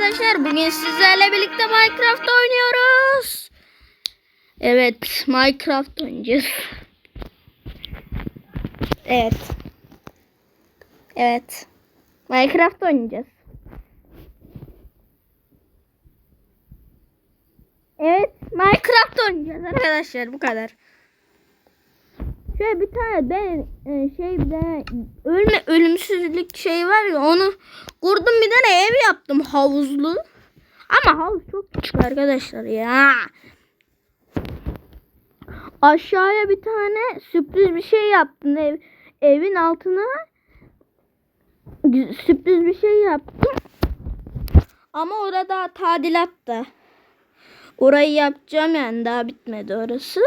arkadaşlar. Bugün sizlerle birlikte Minecraft oynuyoruz. Evet, Minecraft oynayacağız. Evet. Evet. Minecraft oynayacağız. Evet, Minecraft oynayacağız arkadaşlar. Bu kadar. Şöyle bir tane ben e, şey bir tane ölme ölümsüzlük şey var ya onu kurdum bir tane ev yaptım havuzlu. Ama havuz çok küçük arkadaşlar ya. Aşağıya bir tane sürpriz bir şey yaptım ev evin altına sürpriz bir şey yaptım. Ama orada tadilatta. Orayı yapacağım yani daha bitmedi orası.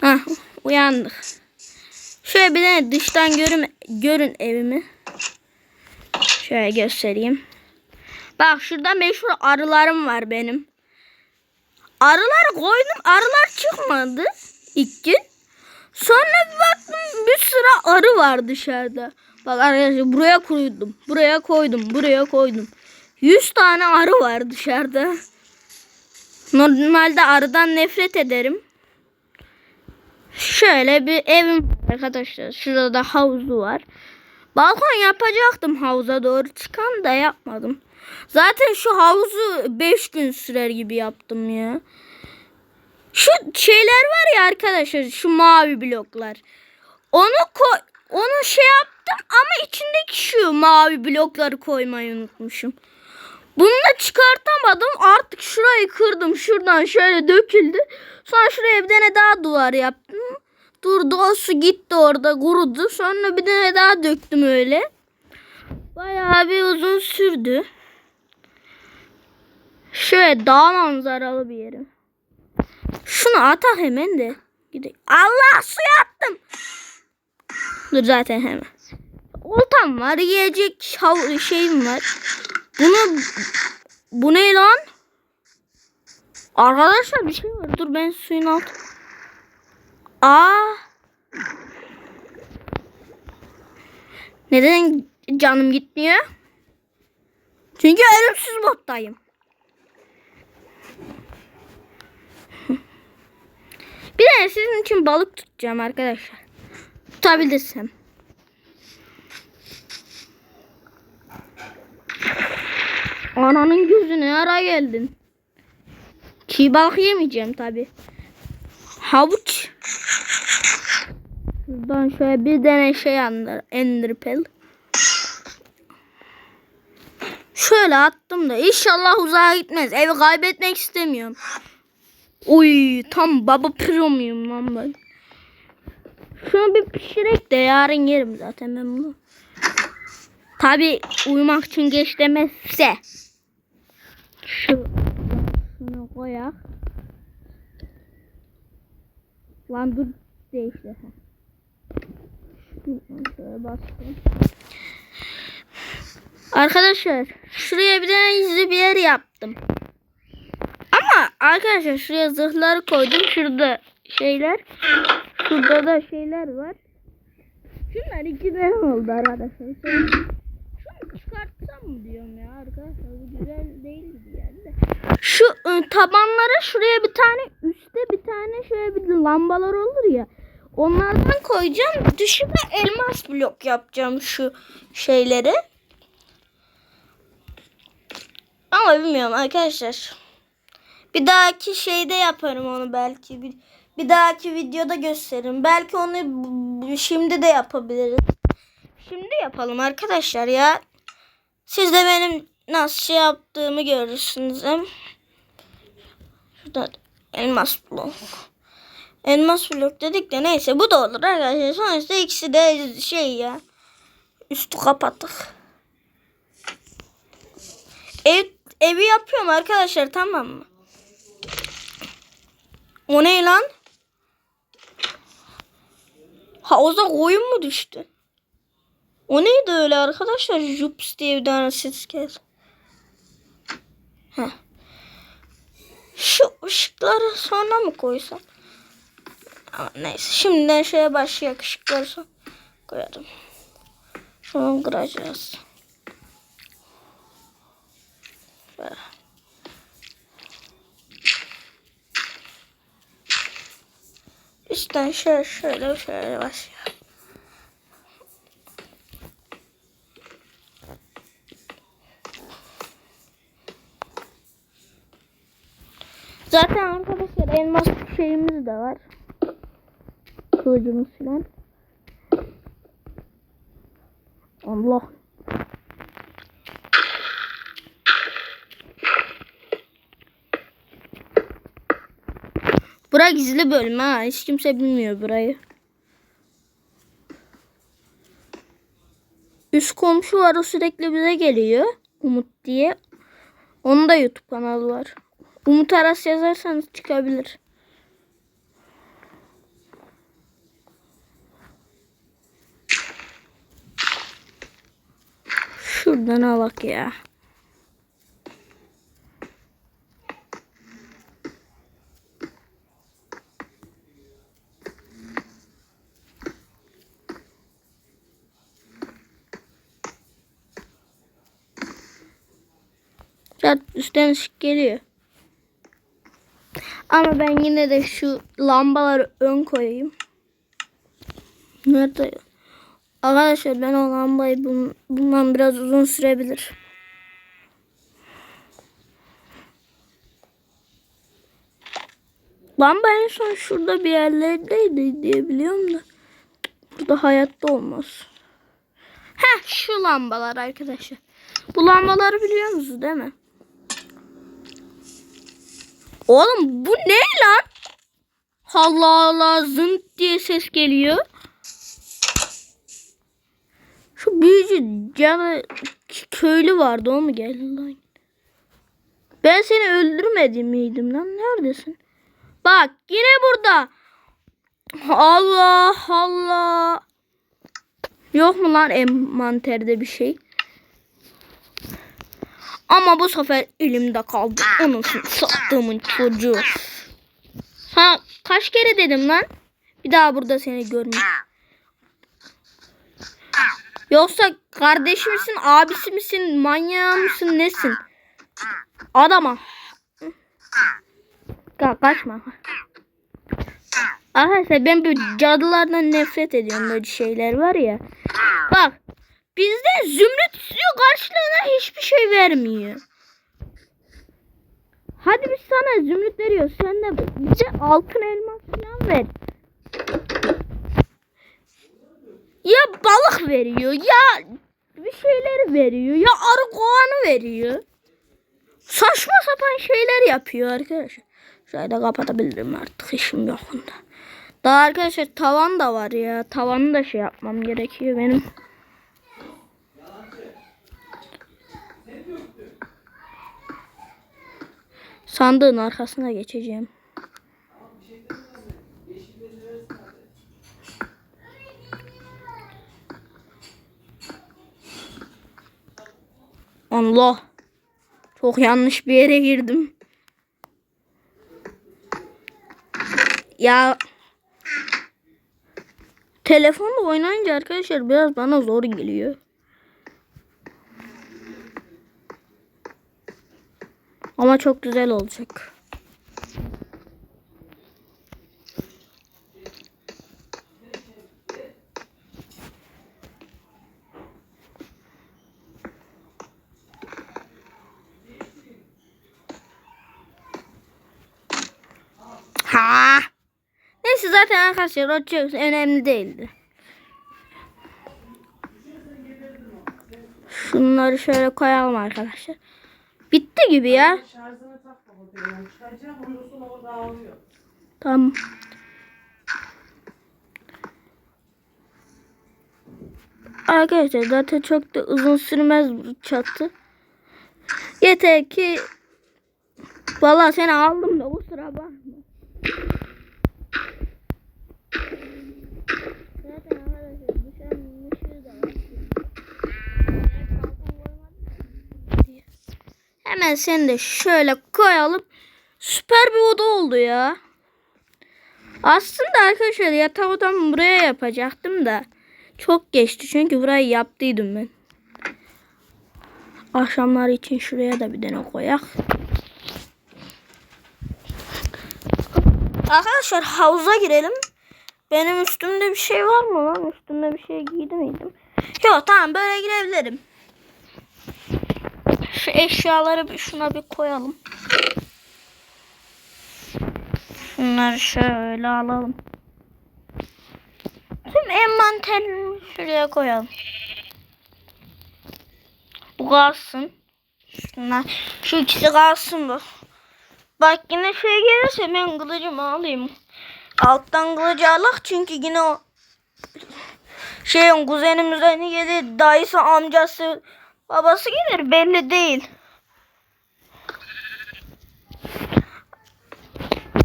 Hah uyandık. Şöyle bir de dıştan görün, görün evimi. Şöyle göstereyim. Bak şurada meşhur arılarım var benim. Arılar koydum. Arılar çıkmadı ilk gün. Sonra bir baktım bir sıra arı var dışarıda. Bak arkadaşlar buraya koydum. Buraya koydum. Buraya koydum. 100 tane arı var dışarıda. Normalde arıdan nefret ederim. Şöyle bir evim arkadaşlar. Şurada da havuzu var. Balkon yapacaktım havuza doğru çıkan da yapmadım. Zaten şu havuzu 5 gün sürer gibi yaptım ya. Şu şeyler var ya arkadaşlar şu mavi bloklar. Onu koy onu şey yaptım ama içindeki şu mavi blokları koymayı unutmuşum. Bunu da çıkartamadım. Artık şurayı kırdım. Şuradan şöyle döküldü. Sonra şuraya bir tane daha duvar yaptım. Durdu o su gitti orada kurudu. Sonra bir tane daha döktüm öyle. Bayağı bir uzun sürdü. Şöyle dağ manzaralı bir yerim. Şunu atak hemen de. Gidelim. Allah suya attım. Dur zaten hemen. Oltam var. Yiyecek şeyim var. Bunu bu ne lan? Arkadaşlar bir şey var. Dur ben suyun alt. Aa. Neden canım gitmiyor? Çünkü ölümsüz moddayım. Bir de sizin için balık tutacağım arkadaşlar. Tutabilirsem. Ananın gözüne ara geldin. Çiğ balık yemeyeceğim tabi. Havuç. Şuradan şöyle bir tane şey anlar. Enderpel. Şöyle attım da inşallah uzağa gitmez. Evi kaybetmek istemiyorum. Uy tam baba pro muyum lan ben? Şunu bir pişirek de yarın yerim zaten ben bunu. Tabi uyumak için geç demezse. Şu şunu koyak. Lan dur değişti. Şöyle bastım. Arkadaşlar şuraya bir tane gizli bir yer yaptım. Ama arkadaşlar şuraya zırhları koydum. Şurada şeyler. Şurada da şeyler var. Şunlar iki tane oldu arkadaşlar. Mı diyorum ya arkadaşlar. Bu güzel değildi yani de. Şu ı, tabanlara şuraya bir tane üstte bir tane şöyle bir lambalar olur ya. Onlardan koyacağım. Dışına elmas blok yapacağım şu şeyleri. Ama bilmiyorum arkadaşlar. Bir dahaki şeyde yaparım onu belki. Bir, bir dahaki videoda gösteririm. Belki onu şimdi de yapabiliriz. Şimdi yapalım arkadaşlar ya. Siz de benim nasıl şey yaptığımı görürsünüz. Şurada elmas blok. Elmas blok dedik de neyse bu da olur arkadaşlar. Sonuçta ikisi de şey ya. Üstü kapattık. Ev, evi yapıyorum arkadaşlar tamam mı? O ne lan? Havuza koyun mu düştü? O neydi öyle arkadaşlar? Jups diye bir tane ses geldi. Şu ışıkları sonra mı koysam? Ama neyse. Şimdiden şöyle başlayak ışıkları sonra koyalım. Şunu kıracağız. Şöyle. Üstten şöyle şöyle şöyle başlıyor. Zaten arkadaşlar elmas şeyimiz de var. Kılıcımız filan. Allah. Bura gizli bölüm ha. Hiç kimse bilmiyor burayı. Üst komşu var o sürekli bize geliyor. Umut diye. Onun da YouTube kanalı var. Umut Aras yazarsanız çıkabilir. Şuradan al bak ya. Zaten üstten ışık geliyor. Ama ben yine de şu lambaları ön koyayım. Nerede? Arkadaşlar ben o lambayı bun- bundan biraz uzun sürebilir. Lamba en son şurada bir yerlerdeydi diye biliyorum da. Burada hayatta olmaz. Heh şu lambalar arkadaşlar. Bu lambaları biliyor musunuz değil mi? Oğlum bu ne lan? Allah Allah zınt diye ses geliyor. Şu büyücü canı köylü vardı o mu geldi lan? Ben seni öldürmedim miydim lan? Neredesin? Bak yine burada. Allah Allah. Yok mu lan envanterde bir şey? Ama bu sefer elimde kaldı. Anasını sattığımın çocuğu. Ha kaç kere dedim lan? Bir daha burada seni görmeyeyim. Yoksa kardeşi misin, abisi misin, manyağı mısın, nesin? Adama. Ka kaçma. Arkadaşlar ben böyle cadılardan nefret ediyorum böyle şeyler var ya. Bak bizde zümrüt istiyor karşılığında hiçbir şey vermiyor. Hadi biz sana zümrüt veriyoruz. Sen de bize altın elmas falan ver. Ya balık veriyor ya bir şeyler veriyor ya arı kovanı veriyor. Saçma sapan şeyler yapıyor arkadaşlar. Şurayı da kapatabilirim artık işim yok onda. Daha arkadaşlar tavan da var ya. Tavanı da şey yapmam gerekiyor benim. Sandığın arkasına geçeceğim. Allah. Çok yanlış bir yere girdim. Ya telefonla oynayınca arkadaşlar biraz bana zor geliyor. Ama çok güzel olacak. Ha. Neyse zaten arkadaşlar o çok önemli değildi. Şunları şöyle koyalım arkadaşlar. Bitti gibi ya. Şarjını tak ondan sonra o dağılıyor. Tamam. Arkadaşlar zaten çok da uzun sürmez bu çatı. Yeter ki Vallahi seni aldım da kusura bakma. Hemen seni de şöyle koyalım. Süper bir oda oldu ya. Aslında arkadaşlar yatak odamı buraya yapacaktım da çok geçti çünkü burayı yaptıydım ben. Akşamlar için şuraya da bir tane koyak. Arkadaşlar havuza girelim. Benim üstümde bir şey var mı lan? Üstümde bir şey giydi miydim? Yok tamam böyle girebilirim. Eşyaları bir şuna bir koyalım. Şunları şöyle alalım. Tüm envanterimi şuraya koyalım. Bu kalsın. Şunlar, şu ikisi kalsın bu. Bak yine şey gelirse ben kılıcımı alayım. Alttan kılıcı alak çünkü yine o şeyin kuzenimizden gelir, dayısı, amcası, babası gelir belli değil.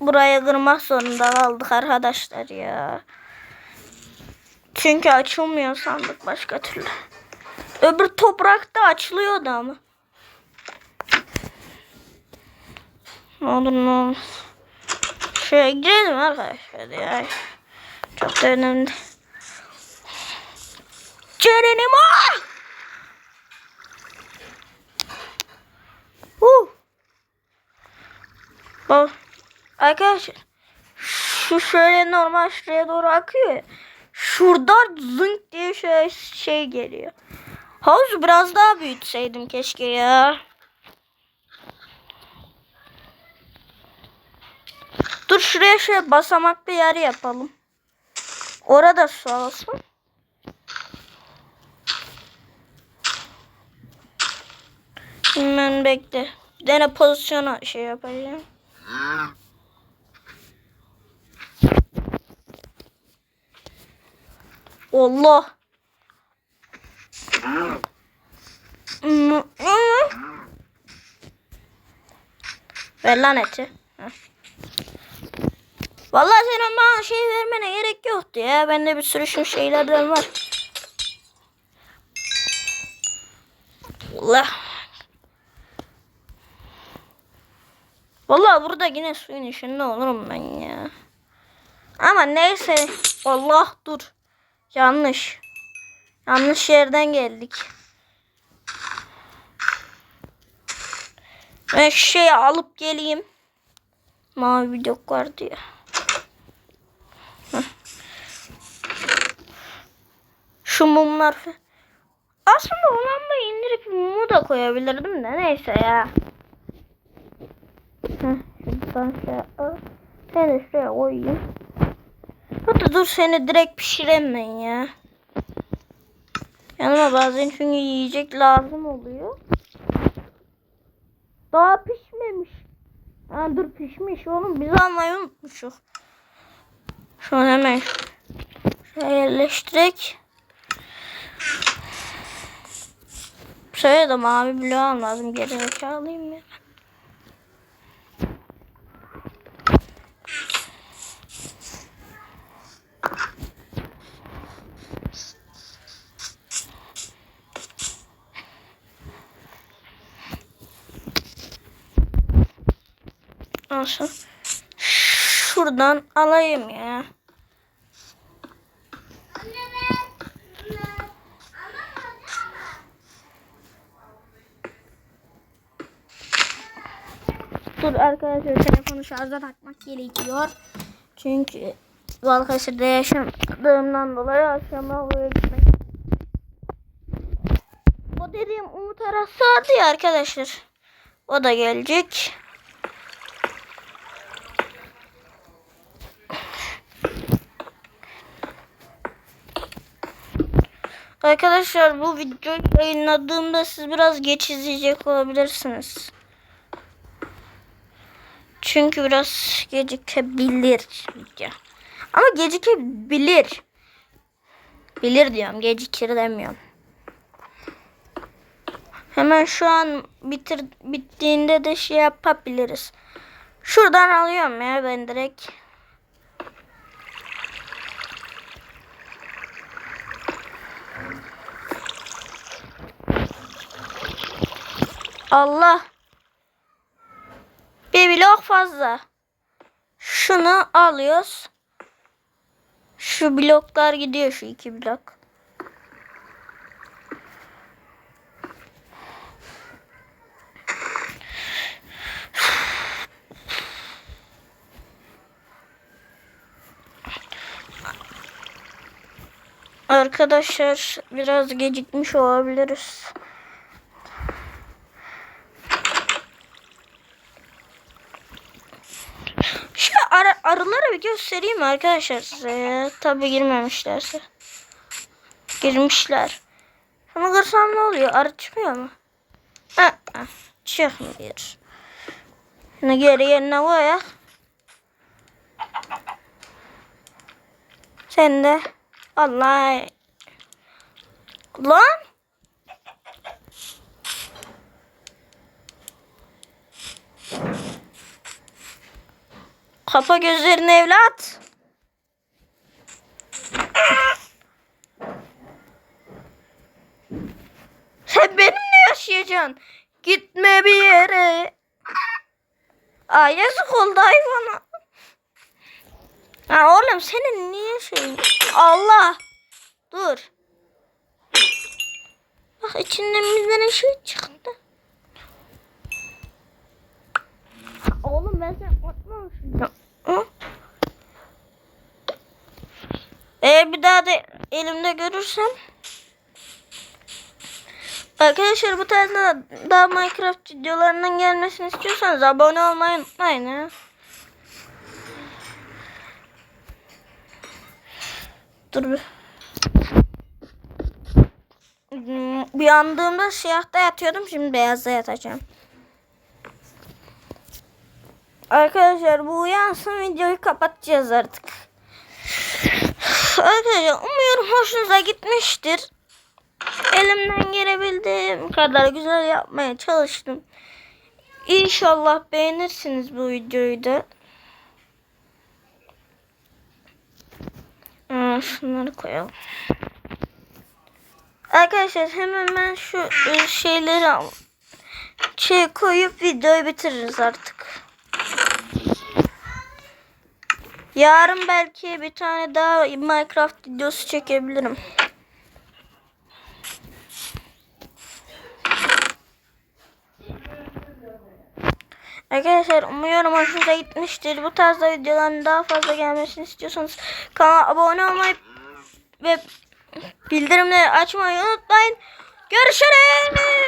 Buraya kırmak zorunda kaldık arkadaşlar ya. Çünkü açılmıyor sandık başka türlü. Öbür toprakta açılıyordu ama. Ne olur ne olmaz. Şöyle girelim arkadaşlar ya. Çok da önemli. Cerenimo! Huh. Bak arkadaşlar şu şöyle normal şuraya doğru akıyor ya. Şurada zınk diye şöyle şey geliyor. Havuzu biraz daha büyütseydim keşke ya. Dur şuraya şöyle basamaklı yer yapalım. Orada su olsun. Hemen bekle. Bir tane pozisyona şey yapacağım. Allah. Ver lan eti. Vallahi senin bana şey vermene gerek yoktu ya. Bende bir sürü şu şeylerden var. Allah. Vallahi burada yine suyun içinde olurum ben ya. Ama neyse. Allah dur. Yanlış. Yanlış yerden geldik. Ben şeyi alıp geleyim. Mavi blok vardı ya. Heh. Şu mumlar. Aslında o lambayı indirip mumu da koyabilirdim de neyse ya. Heh, şuradan al. Seni şuraya koyayım. Hatta dur seni direkt pişireyim ben ya. Yanıma bazen çünkü yiyecek lazım oluyor. Daha pişmemiş. Ha, dur pişmiş oğlum biz almayı unutmuşuz. Şu an hemen şuraya yerleştirek. Şöyle de mavi bloğum lazım. Geri zekalıyım ya. Olsun. Şuradan alayım ya. Dur arkadaşlar telefonu şarja takmak gerekiyor. Çünkü Balıkesir'de yaşadığımdan dolayı akşama buraya gitmek. O dediğim Umut Aras vardı ya arkadaşlar. O da gelecek. Arkadaşlar bu videoyu yayınladığımda siz biraz geç izleyecek olabilirsiniz. Çünkü biraz gecikebilir video. Ama gecikebilir. Bilir diyorum gecikir demiyorum. Hemen şu an bitir bittiğinde de şey yapabiliriz. Şuradan alıyorum ya ben direkt. Allah. Bir blok fazla. Şunu alıyoruz. Şu bloklar gidiyor şu iki blok. Arkadaşlar biraz gecikmiş olabiliriz. Bir göstereyim arkadaşlar size. Tabi girmemişlerse. Girmişler. Şunu kırsam ne oluyor? Arı çıkmıyor mu? Aa, çıkmıyor. Şunu geri yerine koyak. Sen de. Allah. Lan. Kapa gözlerini evlat. Sen benimle yaşayacaksın. Gitme bir yere. Ay yazık oldu hayvana. Ha oğlum senin niye şey? Allah. Dur. Bak içinden tane şey çıktı. Oğlum ben sen Eğer bir daha da elimde görürsem Arkadaşlar bu tarzda daha Minecraft videolarının gelmesini istiyorsanız abone olmayı unutmayın ha. Dur bir. Hmm, Uyandığımda siyahta yatıyordum şimdi beyazda yatacağım. Arkadaşlar bu uyansın videoyu kapatacağız artık. Arkadaşlar umuyorum hoşunuza gitmiştir. Elimden gelebildiğim kadar güzel yapmaya çalıştım. İnşallah beğenirsiniz bu videoyu da. Aa, şunları koyalım. Arkadaşlar hemen ben şu e, şeyleri al. Şey koyup videoyu bitiririz artık. Yarın belki bir tane daha Minecraft videosu çekebilirim. Arkadaşlar umuyorum hoşunuza gitmiştir. Bu tarzda videoların daha fazla gelmesini istiyorsanız kanala abone olmayı ve bildirimleri açmayı unutmayın. Görüşürüz.